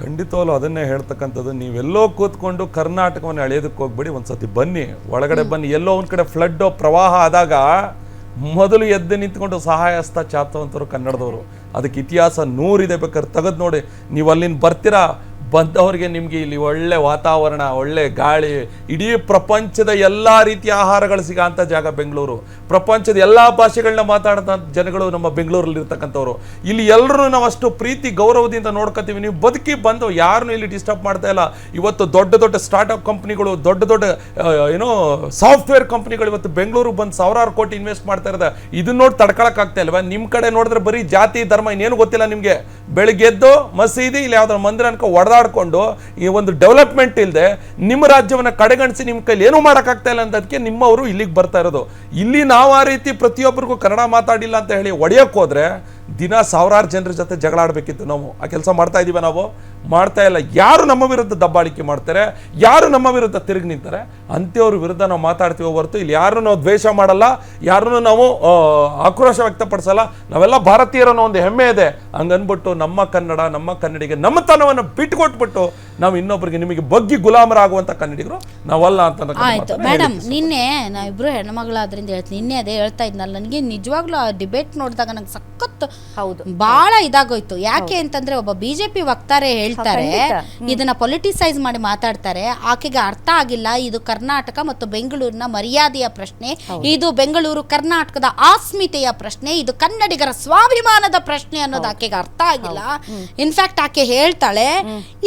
ಖಂಡಿತವಾಗ್ಲೂ ಅದನ್ನೇ ಹೇಳ್ತಕ್ಕಂಥದ್ದು ನೀವೆಲ್ಲೋ ಕೂತ್ಕೊಂಡು ಕರ್ನಾಟಕವನ್ನು ಅಳೆಯೋದಕ್ಕೆ ಹೋಗ್ಬೇಡಿ ಒಂದ್ಸತಿ ಬನ್ನಿ. ಒಳಗಡೆ ಬನ್ನಿ. ಎಲ್ಲೋ ಒಂದು ಕಡೆ ಫ್ಲಡ್ ಪ್ರವಾಹ ಆದಾಗ ಮೊದಲು ಎದ್ದು ನಿಂತ್ಕೊಂಡು ಸಹಾಯ ಹಸ್ತ ಚಾಚುವಂಥವ್ರು ಕನ್ನಡದವರು. ಅದಕ್ಕೆ ಇತಿಹಾಸ ನೂರಿದೆ ಬೇಕಾದ್ರೆ ತೆಗೆದು ನೋಡಿ. ನೀವು ಅಲ್ಲಿಂದ ಬರ್ತೀರಾ? ಬಂದವ್ರಿಗೆ ನಿಮಗೆ ಇಲ್ಲಿ ಒಳ್ಳೆ ವಾತಾವರಣ, ಒಳ್ಳೆ ಗಾಳಿ, ಇಡೀ ಪ್ರಪಂಚದ ಎಲ್ಲ ರೀತಿಯ ಆಹಾರಗಳು ಸಿಗೋಂಥ ಜಾಗ ಬೆಂಗಳೂರು. ಪ್ರಪಂಚದ ಎಲ್ಲ ಭಾಷೆಗಳನ್ನ ಮಾತಾಡೋ ಜನಗಳು ನಮ್ಮ ಬೆಂಗಳೂರಲ್ಲಿ ಇರ್ತಕ್ಕಂಥವ್ರು ಇಲ್ಲಿ ಎಲ್ಲರೂ ನಾವು ಅಷ್ಟು ಪ್ರೀತಿ, ಗೌರವದಿಂದ ನೋಡ್ಕೋತೀವಿ. ನೀವು ಬದುಕಿ ಬಂದು ಯಾರನ್ನೂ ಇಲ್ಲಿ ಡಿಸ್ಟರ್ಬ್ ಮಾಡ್ತಾ ಇಲ್ಲ. ಇವತ್ತು ದೊಡ್ಡ ದೊಡ್ಡ ಸ್ಟಾರ್ಟ್ಅಪ್ ಕಂಪ್ನಿಗಳು ದೊಡ್ಡ ದೊಡ್ಡ ಏನು ಏನೋ ಸಾಫ್ಟ್ವೇರ್ ಕಂಪ್ನಿಗಳು ಇವತ್ತು ಬೆಂಗಳೂರಿಗೆ ಬಂದು ಸಾವಿರಾರು ಕೋಟಿ ಇನ್ವೆಸ್ಟ್ ಮಾಡ್ತಾ ಇರೋದ. ಇದನ್ನ ನೋಡಿ ತಡ್ಕೊಳಕ್ಕಾಗ್ತಾ ಇಲ್ವಾ? ನಿಮ್ಮ ಕಡೆ ನೋಡಿದ್ರೆ ಬರೀ ಜಾತಿ, ಧರ್ಮ ಇನ್ನೇನು ಗೊತ್ತಿಲ್ಲ ನಿಮಗೆ. ಬೆಳಗ್ಗೆ ಎದ್ದು ಮಸೀದಿ, ಇಲ್ಲಿ ಯಾವುದೋ ಮಂದಿರ ಅನ್ಕೊ ಹೊಡೆದಾಡ್ಕೊಂಡು ಈ ಒಂದು ಡೆವಲಪ್ಮೆಂಟ್ ಇಲ್ಲದೆ ನಿಮ್ಮ ರಾಜ್ಯವನ್ನು ಕಡೆಗಣಿಸಿ ನಿಮ್ಮ ಕೈಲಿ ಏನೂ ಮಾಡೋಕ್ಕಾಗ್ತಾ ಇಲ್ಲ ಅಂತದಕ್ಕೆ ನಿಮ್ಮವರು ಇಲ್ಲಿಗೆ ಬರ್ತಾ ಇರೋದು. ಇಲ್ಲಿ ನಾವು ಆ ರೀತಿ ಪ್ರತಿಯೊಬ್ಬರಿಗೂ ಕನ್ನಡ ಮಾತಾಡಿಲ್ಲ ಅಂತ ಹೇಳಿ ಒಡೆಯೋಕ್ಕೆ ಹೋದ್ರೆ ದಿನ ಸಾವಿರಾರು ಜನರ ಜೊತೆ ಜಗಳಾಡಬೇಕಿತ್ತು ನಾವು. ಆ ಕೆಲಸ ಮಾಡ್ತಾ ಇದ್ದೀವಿ ನಾವು. ಮಾಡ್ತಾ ಇಲ್ಲ. ಯಾರು ನಮ್ಮ ವಿರುದ್ಧ ದಬ್ಬಾಳಿಕೆ ಮಾಡ್ತಾರೆ? ಯಾರು ನಮ್ಮ ವಿರುದ್ಧ ತಿರುಗಿ ನಿಂತಾರೆ? ಅಂತೆಯವ್ರ ವಿರುದ್ಧ ನಾವು ಮಾತಾಡ್ತೀವೋ ಹೊರತು ಇಲ್ಲಿ ಯಾರು ನಾವು ದ್ವೇಷ ಮಾಡಲ್ಲ, ಯಾರನ್ನು ನಾವು ಆಕ್ರೋಶ ವ್ಯಕ್ತಪಡಿಸಲ್ಲ. ನಾವೆಲ್ಲ ಭಾರತೀಯರನ್ನೋ ಒಂದು ಹೆಮ್ಮೆ ಇದೆ. ಹಂಗನ್ಬಿಟ್ಟು ನಮ್ಮ ಕನ್ನಡ, ನಮ್ಮ ಕನ್ನಡಿಗೆ ನಮ್ಮತನವನ್ನು ಬಿಟ್ಟುಕೊಟ್ಬಿಟ್ಟು ನಾವು ಇನ್ನೊಬ್ಬರಿಗೆ ನಿಮಗೆ ಬಗ್ಗಿ ಗುಲಾಮರಾಗುವಂಥ ಕನ್ನಡಿಗರು ನಾವಲ್ಲ ಅಂತ ಆಯ್ತು. ಮೇಡಮ್ ನಿನ್ನೆ ನಾವಿಬ್ರು ಹೆಣ್ಮಗಳಾದ್ರಿಂದ ಹೇಳ್ತೀನಿ ನಿನ್ನೆ ಅದೇ ಹೇಳ್ತಾ ಇದ್ನಲ್ಲ ನನಗೆ ನಿಜವಾಗ್ಲೂ ಆ ಡಿಬೇಟ್ ನೋಡಿದಾಗ ನಂಗೆ ಸಖತ್ ಹೌದು. ಬಹಳ ಇದಾಗೋಯ್ತು. ಯಾಕೆ ಅಂತಂದ್ರೆ ಒಬ್ಬ ಬಿಜೆಪಿ ವಕ್ತಾರೆ ಹೇಳ್ತಾರೆ ಇದನ್ನ ಪೊಲಿಟಿಸೈಸ್ ಮಾಡಿ ಮಾತಾಡ್ತಾರೆ. ಆಕೆಗೆ ಅರ್ಥ ಆಗಿಲ್ಲ ಇದು ಕರ್ನಾಟಕ ಮತ್ತು ಬೆಂಗಳೂರಿನ ಮರ್ಯಾದೆಯ ಪ್ರಶ್ನೆ ಇದು ಬೆಂಗಳೂರು ಕರ್ನಾಟಕದ ಆಸ್ಮಿತೆಯ ಪ್ರಶ್ನೆ ಇದು ಕನ್ನಡಿಗರ ಸ್ವಾಭಿಮಾನದ ಪ್ರಶ್ನೆ ಅನ್ನೋದು ಆಕೆಗೆ ಅರ್ಥ ಆಗಿಲ್ಲ. ಇನ್ಫ್ಯಾಕ್ಟ್ ಆಕೆ ಹೇಳ್ತಾಳೆ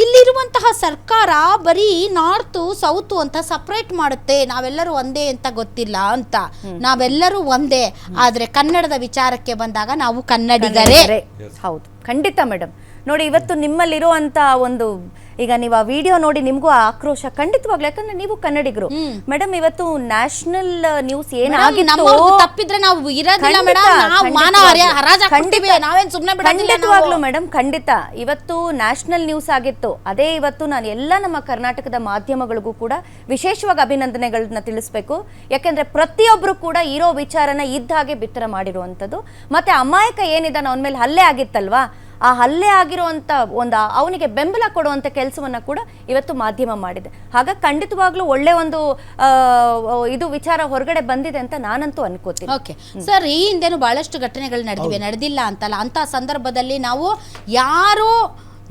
ಇಲ್ಲಿರುವಂತಹ ಸರ್ಕಾರ ಬರೀ ನಾರ್ತು ಸೌತು ಅಂತ ಸಪ್ರೇಟ್ ಮಾಡುತ್ತೆ. ನಾವೆಲ್ಲರೂ ಒಂದೇ ಅಂತ ಗೊತ್ತಿಲ್ಲ ಅಂತ. ನಾವೆಲ್ಲರೂ ಒಂದೇ. ಆದ್ರೆ ಕನ್ನಡದ ವಿಚಾರಕ್ಕೆ ಬಂದಾಗ ನಾವು ಕನ್ನಡಿಗರೇ. ಕನ್ನಡಿಗರೇ. ಹೌದು. ಖಂಡಿತ ಮೇಡಮ್ ನೋಡಿ ಇವತ್ತು ನಿಮ್ಮಲ್ಲಿರುವಂತ ಒಂದು ಈಗ ನೀವು ಆ ವಿಡಿಯೋ ನೋಡಿ ನಿಮಗೂ ಆಕ್ರೋಶ ಖಂಡಿತವಾಗ್ಲೂ ಯಾಕಂದ್ರೆ ನೀವು ಕನ್ನಡಿಗರು. ಮೇಡಮ್ ಇವತ್ತು ನ್ಯಾಷನಲ್ ನ್ಯೂಸ್ ಏನಾಗಿತ್ತು ತಪ್ಪಿದ್ರೆ ನಾವು ಇರೋದಿಲ್ಲ ಖಂಡಿತವಾಗ್ಲೂ. ಮೇಡಮ್ ಖಂಡಿತ. ಇವತ್ತು ನ್ಯಾಷನಲ್ ನ್ಯೂಸ್ ಆಗಿತ್ತು. ಅದೇ ಇವತ್ತು ನಾನು ಎಲ್ಲ ನಮ್ಮ ಕರ್ನಾಟಕದ ಮಾಧ್ಯಮಗಳಿಗೂ ಕೂಡ ವಿಶೇಷವಾಗಿ ಅಭಿನಂದನೆಗಳನ್ನ ತಿಳಿಸ್ಬೇಕು. ಯಾಕಂದ್ರೆ ಪ್ರತಿಯೊಬ್ರು ಕೂಡ ಇರೋ ವಿಚಾರನ ಇದ್ದ ಹಾಗೆ ಬಿತ್ತರ ಮಾಡಿರುವಂಥದ್ದು. ಮತ್ತೆ ಅಮಾಯಕ ಏನಿದೆ ಅವನ ಮೇಲೆ ಹಲ್ಲೆ ಆಗಿತ್ತಲ್ವಾ? ಆ ಹಲ್ಲೆ ಆಗಿರುವಂಥ ಒಂದು ಅವನಿಗೆ ಬೆಂಬಲ ಕೊಡುವಂತ ಕೆಲಸವನ್ನ ಕೂಡ ಇವತ್ತು ಮಾಧ್ಯಮ ಮಾಡಿದೆ. ಹಾಗಾಗಿ ಖಂಡಿತವಾಗ್ಲೂ ಒಳ್ಳೆ ಒಂದು ಇದು ವಿಚಾರ ಹೊರಗಡೆ ಬಂದಿದೆ ಅಂತ ನಾನಂತೂ ಅನ್ಕೋತೀನಿ. ಓಕೆ. ಸರ್ ಈ ಹಿಂದೆನೂ ಬಹಳಷ್ಟು ಘಟನೆಗಳು ನಡೆದಿವೆ. ನಡೆದಿಲ್ಲ ಅಂತಲ್ಲ ಅಂತ ಸಂದರ್ಭದಲ್ಲಿ ನಾವು ಯಾರು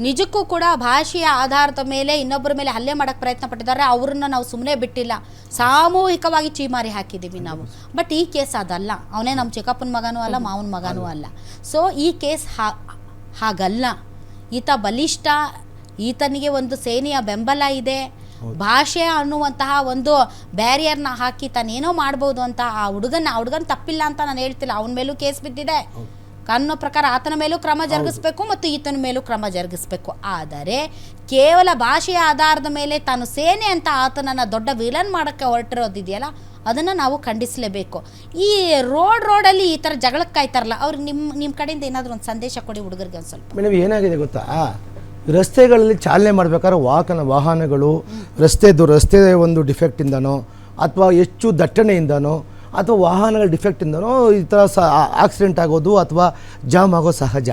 ನಿಜಕ್ಕೂ ಕೂಡ ಭಾಷೆಯ ಆಧಾರದ ಮೇಲೆ ಇನ್ನೊಬ್ಬರ ಮೇಲೆ ಹಲ್ಲೆ ಮಾಡಕ್ಕೆ ಪ್ರಯತ್ನ ಪಟ್ಟಿದ್ದಾರೆ ಅವ್ರನ್ನ ನಾವು ಸುಮ್ಮನೆ ಬಿಟ್ಟಿಲ್ಲ. ಸಾಮೂಹಿಕವಾಗಿ ಚೀಮಾರಿ ಹಾಕಿದ್ದೀವಿ ನಾವು. ಬಟ್ ಈ ಕೇಸ್ ಅದಲ್ಲ. ಅವನೇ ನಮ್ಮ ಚಿಕ್ಕಪ್ಪನ ಮಗನೂ ಅಲ್ಲ ಮಾವನ ಮಗನೂ ಅಲ್ಲ. ಸೊ ಈ ಕೇಸ್ ಹಾ ಹಾಗಲ್ಲ. ಈತ ಬಲಿಷ್ಠ ಈತನಿಗೆ ಒಂದು ಸೇನೆಯ ಬೆಂಬಲ ಇದೆ. ಭಾಷೆ ಅನ್ನುವಂತಹ ಒಂದು ಬ್ಯಾರಿಯರ್ನ ಹಾಕಿ ತಾನೇನೋ ಮಾಡ್ಬೋದು ಅಂತ ಆ ಹುಡುಗನ ಆ ಹುಡುಗನ ತಪ್ಪಿಲ್ಲ ಅಂತ ನಾನು ಹೇಳ್ತಿಲ್ಲ. ಅವನ ಮೇಲೂ ಕೇಸ್ ಬಿದ್ದಿದೆ. ಅನ್ನೋ ಪ್ರಕಾರ ಆತನ ಮೇಲೂ ಕ್ರಮ ಜರುಗಿಸಬೇಕು ಮತ್ತು ಈತನ ಮೇಲೂ ಕ್ರಮ ಜರುಗಿಸಬೇಕು. ಆದರೆ ಕೇವಲ ಭಾಷೆಯ ಆಧಾರದ ಮೇಲೆ ತಾನು ಸೇನೆ ಅಂತ ಆತನನ್ನು ದೊಡ್ಡ ವಿಲನ್ ಮಾಡೋಕ್ಕೆ ಹೊರಟಿರೋದಿದೆಯಲ್ಲ ಅದನ್ನು ನಾವು ಖಂಡಿಸಲೇಬೇಕು. ಈ ರೋಡ್ ರೋಡಲ್ಲಿ ಈ ಥರ ಜಗಳಕ್ಕೆ ಕಾಯ್ತಾರಲ್ಲ ಅವ್ರಿಗೆ ನಿಮ್ಮ ನಿಮ್ಮ ಕಡೆಯಿಂದ ಏನಾದರೂ ಒಂದು ಸಂದೇಶ ಕೊಡಿ ಹುಡುಗರಿಗೆ ಒಂದು ಸ್ವಲ್ಪ. ಮೇಡಮ್ ಏನಾಗಿದೆ ಗೊತ್ತಾ? ರಸ್ತೆಗಳಲ್ಲಿ ಚಾಲನೆ ಮಾಡಬೇಕಾದ್ರೆ ವಾಹನ ವಾಹನಗಳು ರಸ್ತೆದು ರಸ್ತೆ ಒಂದು ಡಿಫೆಕ್ಟಿಂದನೋ ಅಥವಾ ಹೆಚ್ಚು ದಟ್ಟಣೆಯಿಂದನೋ ಅಥವಾ ವಾಹನಗಳ ಡಿಫೆಕ್ಟಿಂದನೋ ಈ ಥರ ಸ ಆಕ್ಸಿಡೆಂಟ್ ಆಗೋದು ಅಥವಾ ಜಾಮ್ ಆಗೋ ಸಹಜ.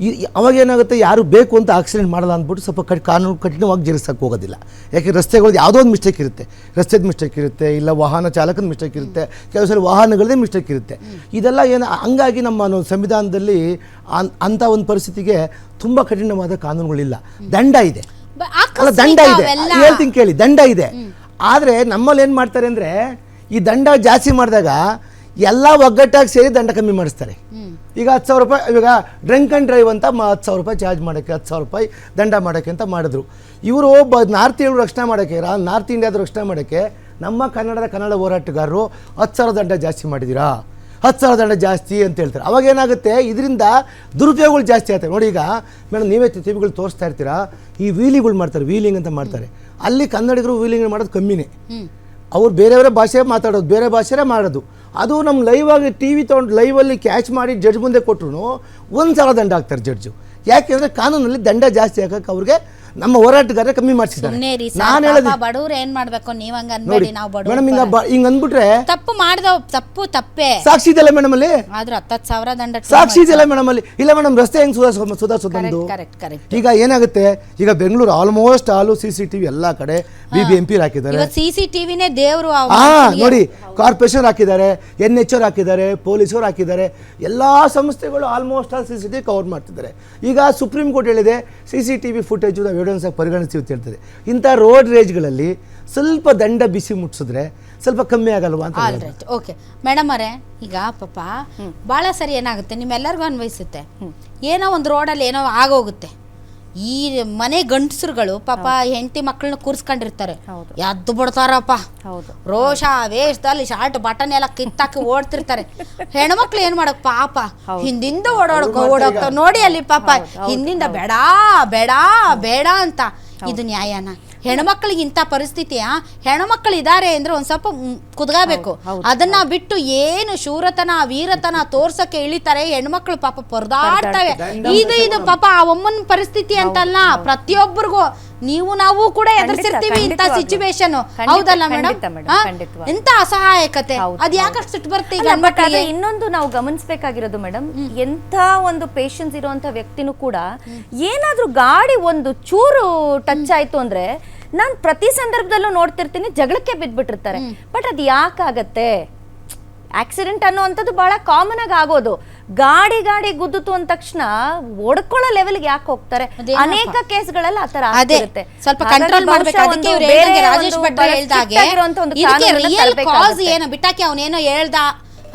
ಈ ಅವಾಗ ಏನಾಗುತ್ತೆ ಯಾರು ಬೇಕು ಅಂತ ಆಕ್ಸಿಡೆಂಟ್ ಮಾಡಲ್ಲ ಅಂದ್ಬಿಟ್ಟು ಸ್ವಲ್ಪ ಕಟ್ ಕಾನೂನು ಕಠಿಣವಾಗಿ ಜರುಗಿಸಕ್ಕೆ ಹೋಗೋದಿಲ್ಲ. ಯಾಕೆ ರಸ್ತೆಗಳಲ್ಲಿ ಯಾವುದೋ ಒಂದು ಮಿಸ್ಟೇಕ್ ಇರುತ್ತೆ. ರಸ್ತೆದ ಮಿಸ್ಟೇಕ್ ಇರುತ್ತೆ ಇಲ್ಲ ವಾಹನ ಚಾಲಕನ ಮಿಸ್ಟೇಕ್ ಇರುತ್ತೆ ಕೆಲವು ಸಲ ವಾಹನಗಳದೇ ಮಿಸ್ಟೇಕ್ ಇರುತ್ತೆ. ಇದೆಲ್ಲ ಏನು ಹಂಗಾಗಿ ನಮ್ಮ ಸಂವಿಧಾನದಲ್ಲಿ ಅನ್- ಅಂಥ ಒಂದು ಪರಿಸ್ಥಿತಿಗೆ ತುಂಬ ಕಠಿಣವಾದ ಕಾನೂನುಗಳಿಲ್ಲ. ದಂಡ ಇದೆ. ಅಲ್ಲ ದಂಡ ಇದೆ. ಹೇಳ್ತೀನಿ ಕೇಳಿ ದಂಡ ಇದೆ. ಆದರೆ ನಮ್ಮಲ್ಲಿ ಏನು ಮಾಡ್ತಾರೆ ಅಂದರೆ ಈ ದಂಡ ಜಾಸ್ತಿ ಮಾಡಿದಾಗ ಎಲ್ಲ ಒಗ್ಗಟ್ಟಾಗಿ ಸೇರಿ ದಂಡ ಕಮ್ಮಿ ಮಾಡಿಸ್ತಾರೆ. ಈಗ ಹತ್ತು ಸಾವಿರ ರೂಪಾಯಿ ಇವಾಗ ಡ್ರಂಕ್ ಆ್ಯಂಡ್ ಡ್ರೈವ್ ಅಂತ ಮ ಹತ್ತು ಸಾವಿರ ರೂಪಾಯಿ ಚಾರ್ಜ್ ಮಾಡೋಕ್ಕೆ ಹತ್ತು ಸಾವಿರ ರೂಪಾಯಿ ದಂಡ ಮಾಡೋಕ್ಕೆ ಅಂತ ಮಾಡಿದ್ರು. ಇವರು ಬ ನಾರ್ತ್ ಇಂಡಿಯಾ ರಕ್ಷಣೆ ಮಾಡೋಕ್ಕೆ ನಾರ್ತ್ ಇಂಡಿಯಾದ ರಕ್ಷಣೆ ಮಾಡೋಕ್ಕೆ ನಮ್ಮ ಕನ್ನಡದ ಕನ್ನಡ ಹೋರಾಟಗಾರರು ಹತ್ತು ಸಾವಿರ ದಂಡ ಜಾಸ್ತಿ ಮಾಡಿದ್ದೀರಾ ಹತ್ತು ಸಾವಿರ ದಂಡ ಜಾಸ್ತಿ ಅಂತ ಹೇಳ್ತಾರೆ. ಅವಾಗ ಏನಾಗುತ್ತೆ? ಇದರಿಂದ ದುರುಪಯೋಗಗಳು ಜಾಸ್ತಿ ಆಗ್ತವೆ. ನೋಡಿ ಈಗ ಮೇಡಮ್ ನೀವೇ ಟಿವಿಗಳು ತೋರಿಸ್ತಾ ಇರ್ತೀರಾ? ಈ ವೀಲಿಗಳು ಮಾಡ್ತಾರೆ ವೀಲಿಂಗ್ ಅಂತ ಮಾಡ್ತಾರೆ. ಅಲ್ಲಿ ಕನ್ನಡಿಗರು ವೀಲಿಂಗ್ ಮಾಡೋದು ಕಮ್ಮಿನೇ. ಅವ್ರು ಬೇರೆ ಬೇರೆ ಭಾಷೆ ಮಾತಾಡೋದು, ಬೇರೆ ಭಾಷೆನೇ ಮಾಡೋದು. ಅದು ನಮ್ಮ ಲೈವ್ ಆಗಿ ಟಿ ವಿ ತೊಗೊಂಡು ಲೈವಲ್ಲಿ ಕ್ಯಾಚ್ ಮಾಡಿ ಜಡ್ಜ್ ಮುಂದೆ ಕೊಟ್ಟರು ಒಂದು ಸಲ ದಂಡ ಹಾಕ್ತಾರೆ ಜಡ್ಜು ಯಾಕೆಂದರೆ ಕಾನೂನಲ್ಲಿ ದಂಡ ಜಾಸ್ತಿ ಹಾಕಕ್ಕೆ ಅವ್ರಿಗೆ ನಮ್ಮ ಹೋರಾಟಗಾರ ಕಮ್ಮಿ ಮಾಡಿಸಿದ್ದಾರೆ. ನಾನು ಹೇಳೋದು ಬಡವ್ರು ಏನ್ ಮಾಡ್ಬೇಕು? ನೀವ್ ಹಂಗ ಅನ್ಬೇಡಿ ನಾವು ಮೇಡಮ್ ಹಿಂಗ ಹಿಂಗ ಅಂದ್ಬಿಟ್ರೆ ತಪ್ಪು ಮಾಡ್ದ ತಪ್ಪು ತಪ್ಪೇ. ಸಾಕ್ಷಿ ಇದೆಯಲ್ಲ ಮೇಡಮ್ ಅಲ್ಲಿ? ಆದ್ರೂ ಹತ್ತತ್ತು ಸಾವಿರ ದಂಡ ಸಾಕ್ಷಿ ಇದೆಯಲ್ಲ ಮೇಡಮ್ ಅಲ್ಲಿ? ಇಲ್ಲ ಮೇಡಮ್ ರಸ್ತೆ ಹೆಂಗ್ ಸುಧಾರಿಸ ಸುಧಾರಿಸೋದು ಕರೆಕ್ಟ್ ಕರೆಕ್ಟ್ ಈಗ ಏನಾಗುತ್ತೆ? ಈಗ Bengaluru almost all C C TV ಎಲ್ಲಾ ಕಡೆ ಬಿ ಬಿ ಎಂ ಪಿ ಹಾಕಿದ್ದಾರೆ. ಸಿ ಸಿ ಟಿವಿನೇ ದೇವ್ರು ಹಾ ನೋಡಿ ಕಾರ್ಪೊರೇಷನ್ ಹಾಕಿದ್ದಾರೆ ಎನ್ ಎಚ್ ಅವ್ರು ಹಾಕಿದ್ದಾರೆ ಪೊಲೀಸರು ಹಾಕಿದ್ದಾರೆ ಎಲ್ಲಾ ಸಂಸ್ಥೆಗಳು almost all C C T cover ಮಾಡ್ತಿದ್ದಾರೆ. ಈಗ ಸುಪ್ರೀಂ ಕೋರ್ಟ್ ಹೇಳಿದೆ ಸಿ ಸಿ ಟಿವಿ ಫುಟೇಜು ನಾವು ಎವಿಡೆನ್ಸ್ ಆಗಿ ಪರಿಗಣಿಸ್ತೀವಿ ಅಂತ ಹೇಳ್ತಾರೆ. ಇಂಥ ರೋಡ್ ರೇಜ್ಗಳಲ್ಲಿ ಸ್ವಲ್ಪ ದಂಡ ಬಿಸಿ ಮುಟ್ಸಿದ್ರೆ ಸ್ವಲ್ಪ ಕಮ್ಮಿ ಆಗಲ್ವಾ ಅಂತ ಆಲ್ ರೈಟ್ ಓಕೆ ಮೇಡಮ್ ಅವರೇ ಈಗ ಪಾಪ ಭಾಳ ಸರಿ ಏನಾಗುತ್ತೆ? ನಿಮ್ಮೆಲ್ಲರಿಗೂ ಅನ್ವಯಿಸುತ್ತೆ. ಏನೋ ಒಂದು ರೋಡಲ್ಲಿ ಏನೋ ಆಗೋಗುತ್ತೆ. ಈ ಮನೆ ಗಂಡಸರುಗಳು ಪಾಪ ಹೆಂಡತಿ ಮಕ್ಕಳನ್ನ ಕೂರಿಸ್ಕೊಂಡಿರ್ತಾರೆ. ಹೌದು. ಎದ್ದು ಬಿಡ್ತಾರಪ್ಪ. ಹೌದು. ರೋಷ ವೇಷದಲ್ಲಿ ಶಾರ್ಟ್ ಬಟನ್ ಎಲ್ಲ ಕಿತ್ತಾಕಿ ಓಡ್ತಿರ್ತಾರೆ. ಹೆಣ್ಮಕ್ಳು ಏನ್ ಮಾಡಕ್ ಪಾಪ? ಹಿಂದಿಂದ ಓಡಾಡಕ್ ಓಡೋಗ್ತಾವ ನೋಡಿ ಅಲ್ಲಿ ಪಾಪ. ಹಿಂದಿಂದ ಬೇಡ ಬೇಡ ಬೇಡ ಅಂತ. ಇದು ನ್ಯಾಯನ? ಹೆಣ್ಮಕ್ಳಿಗೆ ಇಂಥ ಪರಿಸ್ಥಿತಿಯ? ಹೆಣ್ಮಕ್ಳು ಇದ್ದಾರೆ ಅಂದ್ರೆ ಒಂದ್ ಸ್ವಲ್ಪ ಕುದ್ಗಾಬೇಕು. ಅದನ್ನ ಬಿಟ್ಟು ಏನು ಶೂರತನ ವೀರತನ ತೋರ್ಸಕ್ಕೆ ಇಳಿತಾರೆ ಹೆಣ್ಮಕ್ಳು ಪಾಪ ಪರದಾಡ್ತವೆ. ಇದು ಇದು ಪಾಪ ಆ ಒಮ್ಮನ ಪರಿಸ್ಥಿತಿ ಅಂತಲ್ಲ ಪ್ರತಿಯೊಬ್ಬರಿಗೂ ನೀವು ನಾವು ಕೂಡ ಎದುರಿಸಿರ್ತೀವಿ ಇಂತ. ಸಿಚುವೇಶನ್ ಹೌದಲ್ಲ ಮೇಡಮ್. ಎಂತ ಅಸಹಾಯಕತೆ. ಅದ್ ಯಾಕಷ್ಟು ಸಿಟ್ಟು ಬರ್ತೀವಿ ಇನ್ನೊಂದು ನಾವು ಗಮನಿಸಬೇಕಾಗಿರೋದು ಮೇಡಮ್ ಎಂತ ಒಂದು ಪೇಷನ್ಸ್ ಇರುವಂತ ವ್ಯಕ್ತಿನೂ ಕೂಡ ಏನಾದ್ರೂ ಗಾಡಿ ಒಂದು ಚೂರು ಟಚ್ ಆಯ್ತು ಅಂದ್ರೆ ನಾನು ಪ್ರತಿ ಸಂದರ್ಭದಲ್ಲೂ ನೋಡ್ತಿರ್ತೀನಿ ಜಗಳಕ್ಕೆ ಬಿದ್ದ್ಬಿಟ್ಟಿರ್ತಾರೆ ಬಟ್ ಅದು ಯಾಕಾಗತ್ತೆ? ಆಕ್ಸಿಡೆಂಟ್ ಅನ್ನುವಂಥದ್ದು ಬಹಳ ಕಾಮನ್ ಆಗಿ ಆಗೋದು. ಗಾಡಿ ಗಾಡಿ ಗುದ್ದಿತು ಅಂದ ತಕ್ಷಣ ಒಡ್ಕೊಳ್ಳೋ ಲೆವೆಲ್ಗೆ ಯಾಕೆ ಹೋಗ್ತಾರೆ? ಅನೇಕ ಕೇಸ್ಗಳಲ್ಲಿ ಆ ತರ ಆಗಿರುತ್ತೆ. ಸ್ವಲ್ಪ ಕಂಟ್ರೋಲ್ ರಾಜೇಶ್ ಬಿಟ್ಟಾಕಿ ಅವನೇನೋ ಹೇಳ್ದ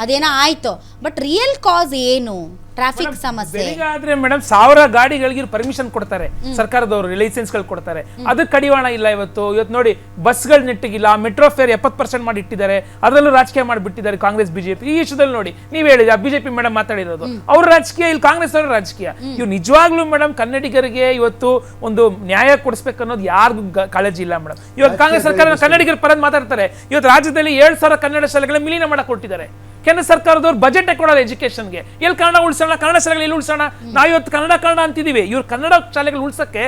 ಅದೇನೋ ಆಯ್ತು. ಬಟ್ ರಿಯಲ್ ಕಾಸ್ ಏನು? ಟ್ರಾಫಿಕ್ ಸಮಸ್ಯೆ. ಬೆಳಿಗ್ಗೆ ಆದ್ರೆ ಮೇಡಮ್ ಸಾವಿರ ಗಾಡಿಗಳಿಗೆ ಪರ್ಮಿಷನ್ ಕೊಡ್ತಾರೆ. ಸರ್ಕಾರದವರು ಲೈಸೆನ್ಸ್ಗಳು ಕೊಡ್ತಾರೆ. ಅದು ಕಡಿವಾಣ ಇಲ್ಲ ಇವತ್ತು. ಇವತ್ತು ನೋಡಿ ಬಸ್ಗಳು ನೆಟ್ಟಿಗಿಲ್ಲ. ಮೆಟ್ರೋ ಫೇರ್ ಎಪ್ಪತ್ತು ಪರ್ಸೆಂಟ್ ಮಾಡಿ ಇಟ್ಟಿದ್ದಾರೆ. ಅದರಲ್ಲೂ ರಾಜಕೀಯ ಮಾಡಿಬಿಟ್ಟಿದ್ದಾರೆ ಕಾಂಗ್ರೆಸ್ ಬಿಜೆಪಿ. ಈ ವಿಷಯದಲ್ಲಿ ನೋಡಿ ನೀವು ಹೇಳಿದ್ರೆ ಬಿಜೆಪಿ ಮೇಡಮ್ ಮಾತಾಡಿರೋದು. ಅವ್ರ ರಾಜಕೀಯ ಇಲ್ಲಿ ಕಾಂಗ್ರೆಸ್ ಅವರ ರಾಜಕೀಯ ಇವ್ ನಿಜವಾಗ್ಲೂ ಮೇಡಮ್ ಕನ್ನಡಿಗರಿಗೆ ಇವತ್ತು ಒಂದು ನ್ಯಾಯ ಕೊಡಿಸ್ಬೇಕು ಅನ್ನೋದು ಯಾರಿಗೂ ಕಾಳಜಿ ಇಲ್ಲ ಮೇಡಮ್ ಇವತ್ತು ಕಾಂಗ್ರೆಸ್ ಸರ್ಕಾರ ಕನ್ನಡಿಗರ ಪರ ಮಾತಾಡ್ತಾರೆ. ಇವತ್ತು ರಾಜ್ಯದಲ್ಲಿ ಏಳು ಸಾವಿರ ಕನ್ನಡ ಶಾಲೆಗಳ ವಿಲೀನ ಮಾಡಕ್ ಕೊಟ್ಟಿದ್ದಾರೆ. ಕೇಂದ್ರ ಸರ್ಕಾರದವ್ರು ಬಜೆಟ್ ಕೊಡಲ್ಲ ಎಜುಕೇಶನ್ಗೆ ಎಲ್ಲಿ ಕನ್ನಡ ಉಳಿಸೋಣ? ಕನ್ನಡ ಶಾಲೆಗಳು ಎಲ್ಲಿ ಉಳಿಸೋಣ? ನಾವು ಇವತ್ತು ಕನ್ನಡ ಕನ್ನಡ ಅಂತಿದ್ದೀವಿ ಇವ್ರು ಕನ್ನಡ ಶಾಲೆಗಳು ಉಳಿಸೋಕ್ಕೆ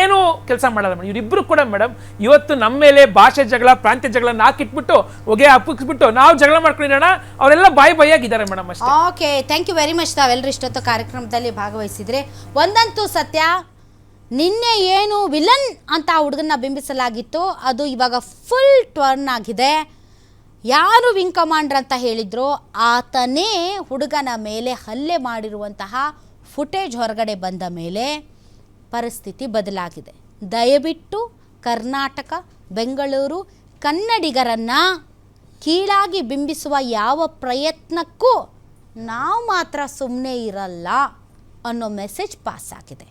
ಏನು ಕೆಲಸ ಮಾಡಲ್ಲ ಮೇಡಮ್. ಇವರಿಬ್ಬರು ಕೂಡ ಮೇಡಮ್, ಇವತ್ತು ನಮ್ಮ ಮೇಲೆ ಭಾಷೆ ಜಗಳ, ಪ್ರಾಂತ್ಯ ಜಗಳ ಹಾಕಿಟ್ಬಿಟ್ಟು ಹೊಗೆ ಅಪ್ಪಿಸ್ಬಿಟ್ಟು ನಾವು ಜಗಳ ಮಾಡ್ಕೊಂಡಿರೋಣ. ಅವರೆಲ್ಲ ಬಾಯಿ ಬಾಯಿಯಾಗಿದ್ದಾರೆ ಮೇಡಮ್ ಅಷ್ಟೇ. Okay thank you very much ತಾವೆಲ್ಲರೂ ಇಷ್ಟೊತ್ತು ಕಾರ್ಯಕ್ರಮದಲ್ಲಿ ಭಾಗವಹಿಸಿದ್ರೆ. ಒಂದಂತೂ ಸತ್ಯ, ನಿನ್ನೆ ಏನು ವಿಲನ್ ಅಂತ ಆ ಹುಡುಗನ್ನ ಬಿಂಬಿಸಲಾಗಿತ್ತು. ಅದು ಇವಾಗ ಫುಲ್ ಟರ್ನ್ ಆಗಿದೆ. ಯಾರು ವಿಂಗ್ ಕಮಾಂಡರ್ ಅಂತ ಹೇಳಿದ್ರು ಆತನೇ ಹುಡುಗನ ಮೇಲೆ ಹಲ್ಲೆ ಮಾಡಿರುವಂತಹ ಫುಟೇಜ್ ಹೊರಗಡೆ ಬಂದ ಮೇಲೆ ಪರಿಸ್ಥಿತಿ ಬದಲಾಗಿದೆ. ದಯವಿಟ್ಟು ಕರ್ನಾಟಕ, ಬೆಂಗಳೂರು ಕನ್ನಡಿಗರನ್ನು ಕೀಳಾಗಿ ಬಿಂಬಿಸುವ ಯಾವ ಪ್ರಯತ್ನಕ್ಕೂ ನಾವು ಮಾತ್ರ ಸುಮ್ಮನೆ ಇರಲ್ಲ ಅನ್ನೋ ಮೆಸೇಜ್ ಪಾಸ್ ಆಗಿದೆ.